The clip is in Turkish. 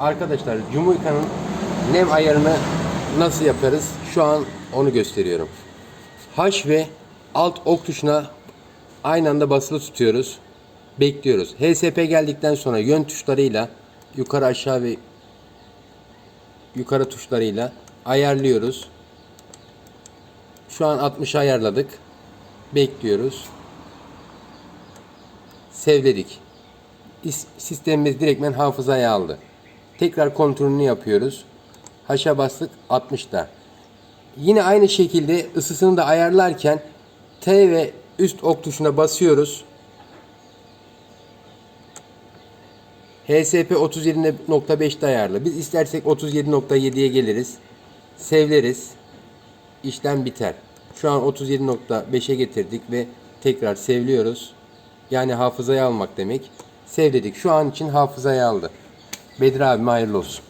Arkadaşlar Cumhurbaşkanı'nın nem ayarını nasıl yaparız? Şu an onu gösteriyorum. H ve alt ok tuşuna aynı anda basılı tutuyoruz. Bekliyoruz. HSP geldikten sonra yön tuşlarıyla yukarı aşağı ve yukarı tuşlarıyla ayarlıyoruz. Şu an 60 ayarladık. Bekliyoruz. Sevledik. İs- Sistemimiz direktmen hafızaya aldı. Tekrar kontrolünü yapıyoruz. Haşa bastık 60'ta. Yine aynı şekilde ısısını da ayarlarken T ve üst ok tuşuna basıyoruz. HSP 37.5'te ayarlı. Biz istersek 37.7'ye geliriz. Sevleriz. İşlem biter. Şu an 37.5'e getirdik ve tekrar sevliyoruz. Yani hafızaya almak demek. Sevledik. Şu an için hafızaya aldı. Bedir abime hayırlı olsun.